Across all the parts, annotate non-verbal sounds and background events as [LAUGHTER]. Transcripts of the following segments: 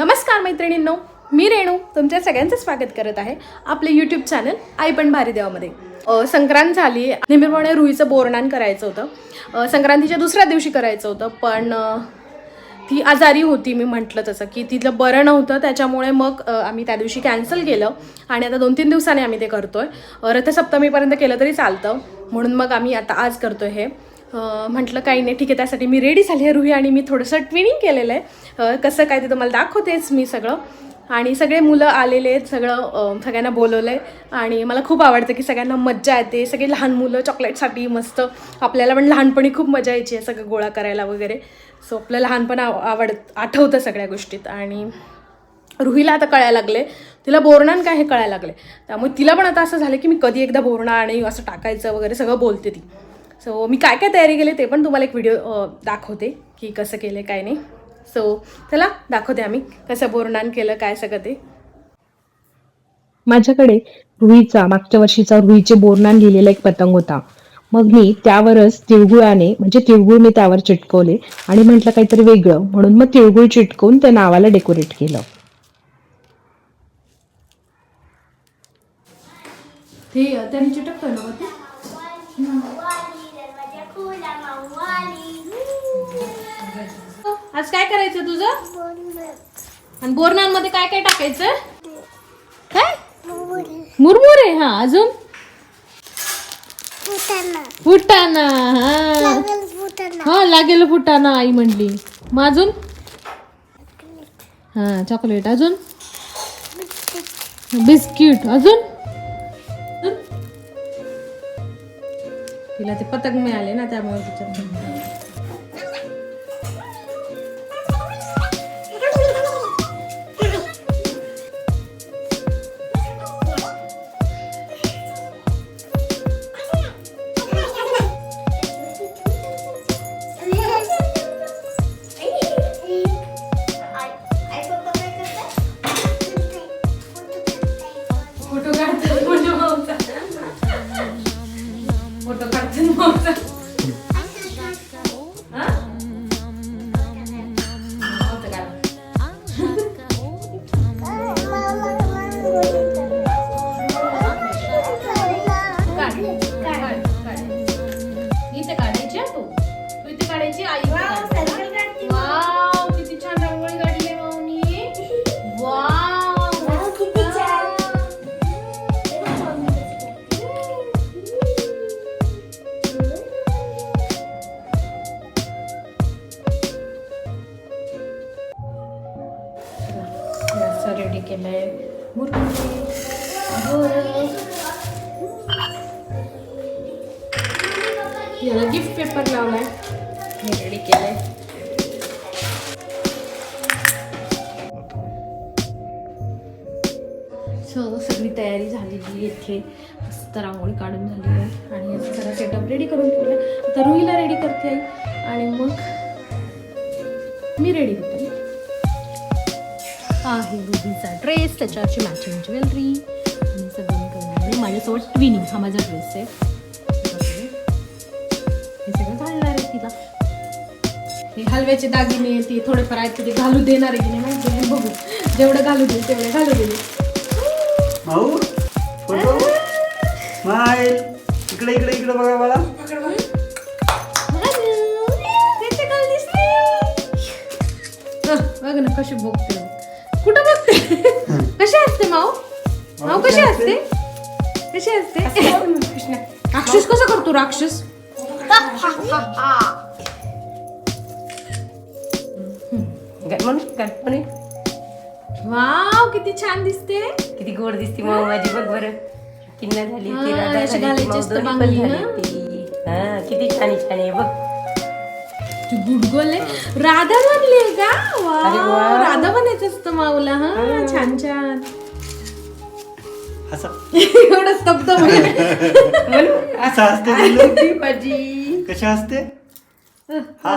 नमस्कार मैत्रिणींनो मी रेणू तुमच्या सगळ्यांचं स्वागत करत आहे आपले यूट्यूब चॅनल आई पण भारी देवामध्ये. संक्रांत झाली नेहमीप्रमाणे रुईचं बोरणान करायचं होतं. संक्रांतीच्या दुसऱ्या दिवशी करायचं होतं पण ती आजारी होती मी म्हटलं तसं की तिथलं बरं नव्हतं त्याच्यामुळे मग आम्ही त्या दिवशी कॅन्सल केलं आणि आता दोन तीन दिवसांनी आम्ही ते करतोय. रथसप्तमीपर्यंत केलं तरी चालतं म्हणून मग आम्ही आता आज करतोय हे. म्हटलं काही नाही ठीक आहे त्यासाठी मी रेडी झाली आहे रुही आणि मी थोडंसं ट्विनिंग केलेलं आहे. कसं काय ते तुम्हाला दाखवतेच मी सगळं. आणि सगळे मुलं आलेले आहेत सगळं सगळ्यांना बोलवलं आहे आणि मला खूप आवडतं की सगळ्यांना मज्जा येते सगळे लहान मुलं चॉकलेटसाठी मस्त. आपल्याला पण लहानपणी खूप मजा यायची आहे सगळं गोळा करायला वगैरे. सो आपलं लहानपण आव आवड आठवतं सगळ्या गोष्टीत. आणि रुहीला आता कळायला लागले तिला बोरणान काय हे कळायला लागले त्यामुळे तिला पण आता असं झालं की मी कधी एकदा बोरणा आणि असं टाकायचं वगैरे सगळं बोलते ती. सो मी काय काय तयारी केली ते पण तुम्हाला एक व्हिडिओ दाखवते की कसं केलं काय नाही. सो चला दाखवते आम्ही कसं बोरणान केलं काय सगळं ते. माझ्याकडे रुईचा मागच्या वर्षीचा रुईचे बोरनान लिहिलेला एक पतंग होता. मग मी त्यावरच तिळगुळाने म्हणजे तिळगुळ मी त्यावर चिटकवले आणि म्हटलं काहीतरी वेगळं. म्हणून मग तिळगुळ चिटकवून त्या नावाला डेकोरेट केलं. ते त्यांनी चिटकतोय ना ते आज काय करायचं तुझं? आणि बोरणांमध्ये काय काय टाकायचं? काय? मुरमुरे हा अजून? फुटाणा हा. हा लागेल फुटाणा आई म्हणली. मग अजून? हा चॉकलेट अजून? बिस्किट. अजून? तिला ते पतंग मिळाले ना त्यामुळे केलं आहे केलंय. मुरमुरे याला गिफ्ट पेपर लावलाय. हे रेडी केलंय. सो सगळी तयारी झालेली आहे इथे. मस्त रांगोळी काढून झाली आहे. आणि याचं सगळं सेटअप रेडी करून ठेवलं तर रुईला रेडी करते आई. आणि मग मी रेडी होते. आहे रुबीचा ड्रेस त्याच्यावरची मॅचिंग ज्वेलरी आणि सगळं मी करणार माझ्यासोबत ट्विनिंग हा माझा ड्रेस आहे. हे सगळं घालणार आहे तिला. हे हलव्याचे दागिने ते थोडेफार आहेत ते घालू देणार आहे की नाही माहिती बघू. जेवढं घालू देईल तेवढं घालू देईल. स्माईल इकडे इकडे इकडे बघा मला. बघ ना कशी बघते कुठं बघते कशी असते माऊ? माऊ कशी असते? कशी असते? राक्षस कसं करतो राक्षस? म्हणून वाव किती छान दिसते. किती गोड दिसती मग माझी बघ बरं. किन्ना झाली किती छान छान आहे बघ. तू गुडगोले राधा बनली का? वा. राधा बनायचं असतं माऊला हा? छान छान. [LAUGHS] एवढं स्तब्ध असा असते कशा असते हा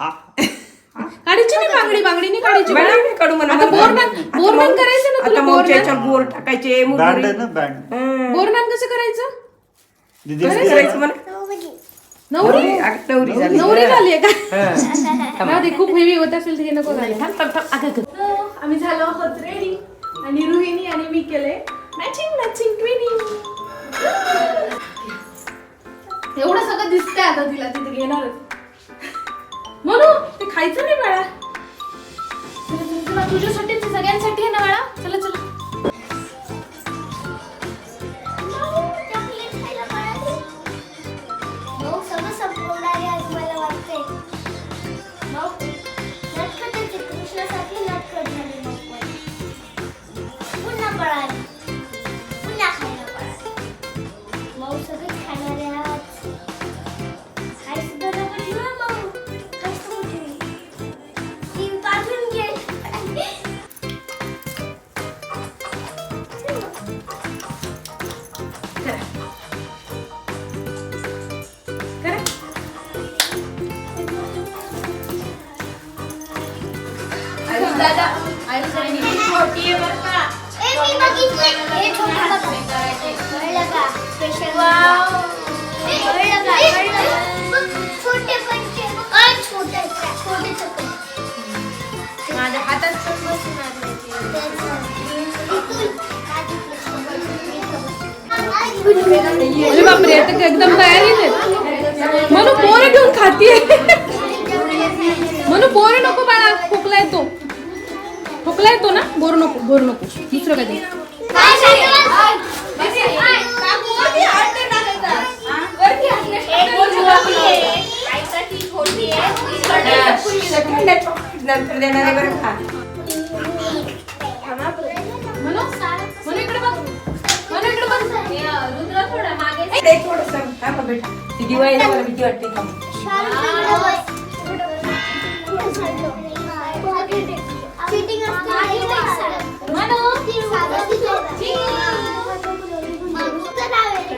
हा काढायची नाही बांगडी? बांगडी नाही काढायची? काढू. आता बोरनान करायचं ना तुला बोरनान बोर टाकायचे बँड मुरमुरे. आहे ना बँड. बोरनान कसं करायचं? करायचं? म्हणा. नवरी? नवरी? झाली. नवरी झाली का? हं. [LAUGHS] राहू दे, खूप हेवी होत असेल तर हे नको घालायला. थांब, थांब, थांब. अगं, अगं. आम्ही झालो आहोत. रेडी आणि रुहिणी आणि मी केले मॅचिंग मॅचिंग ट्विनिंग एवढं सगळं दिसतंय आता तिला तिथे घेणारच म्हणू ते खायचं नाही बाळा. चला, चला, चला, तुझ्यासाठीच आहे, सगळ्यांसाठी आहे ना बाळा? चला चला. माझ्या हातात पण बसून आले अरे बापरे आता काय एकदम तयारी म्हणून पोरं घेऊन खातीये. म्हणून पोरं नको बाळा खोकला येतो खोकला येतो ना? बोर नको बोर नको. दुसरं काय. नंतर देणार आहे बरं खा म्हणू म्हणू इकडे बघ. म्हणू इकडे बघ. रुद्र थोडा मागे. ते थोडंसं. खा बा बेटा. ती दिवाळीला मला भीती वाटते का?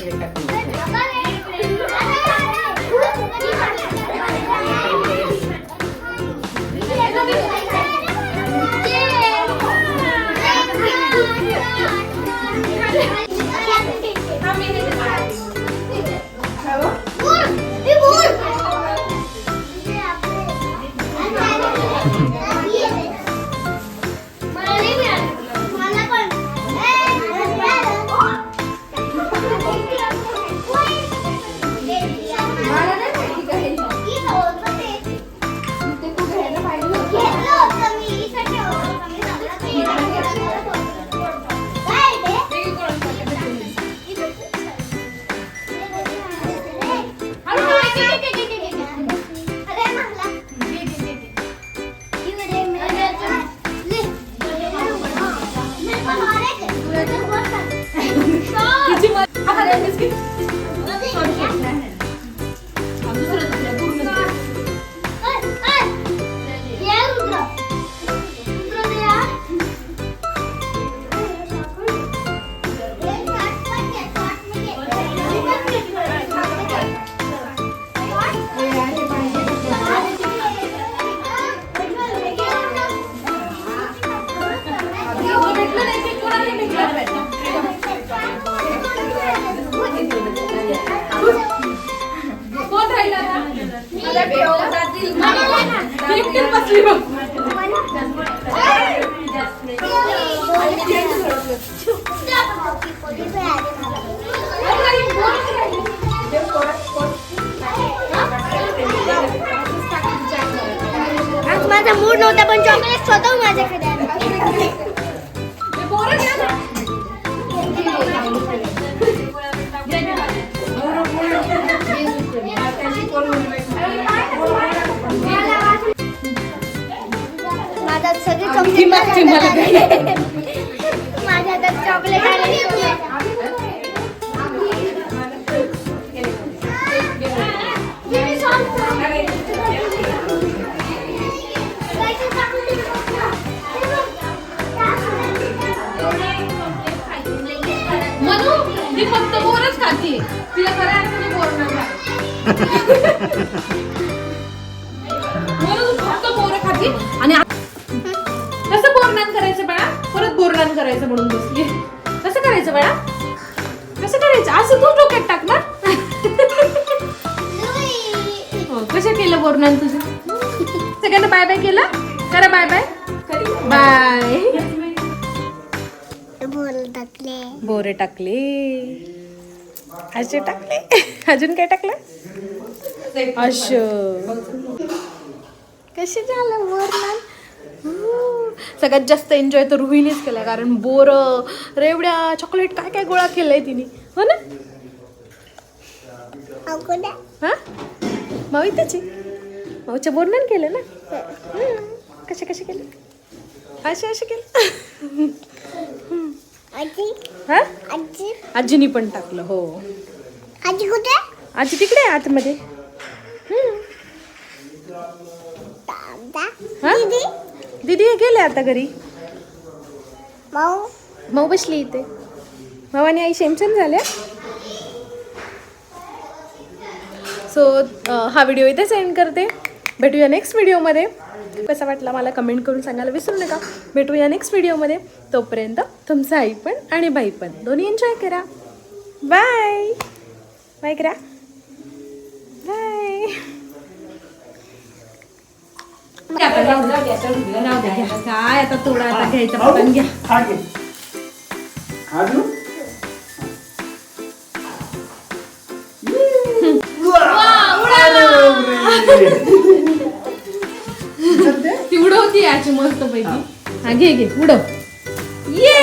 चीटिंग मला अरे म्हणजे चॉकलेट स्वतः माझ्याकडे माझ्यात सगळे चॉकलेट माझ्या हातात चॉकलेट आले. ती फक्त बोरच खाते. तिला खऱ्या अर्थाने बोर नाही फक्त बोर खाते आणि कसं बोरनान करायचं बाळा. परत बोरनान करायचं म्हणून बसली. कसं करायचं बाळा. कसं करायचं. असं तू डोक्यात टाक ना. हो, कसं केलं बोरनान तुझं? सगळ्यांना बाय बाय केलं? करा बाय बाय बाय बोरे टाकले. असे टाकले? अजून काय टाकलं? अश. कसे झालं बोर सगळ्यात जास्त एन्जॉय तर रुहीनेच केला कारण बोर रेवड्या चॉकलेट काय काय गोळा केलंय तिने? हो ना? हा? माऊ त्याची? माऊच्या बोरणान केलं ना? हम्म. कसे कसे केले? असे असे केलं? हा? आजी? आजीनी पण टाकलं हो. आजी कुठे? आजी तिकडे आहे आतमध्ये. दादा? हा? दीदी? दीदी हे गेले आता घरी. माऊ? माऊ बसली इथे. माऊ आणि आई शेमशेम झाल्या. सो हा व्हिडिओ इथेच एंड करते. भेटूया नेक्स्ट व्हिडिओमध्ये कसा वाटला मला कमेंट करून सांगायला विसरू नका. भेटूया नेक्स्ट व्हिडिओमध्ये तोपर्यंत तुमचं आई पण आणि बाई पण. दोन्ही एन्जॉय करा. बाय बाय करा. बाय काय आता थोडा आता घ्यायचा पतंग घ्या. ती उडवती याची मस्त पैकी हा घे घे उडव. [LAUGHS] ये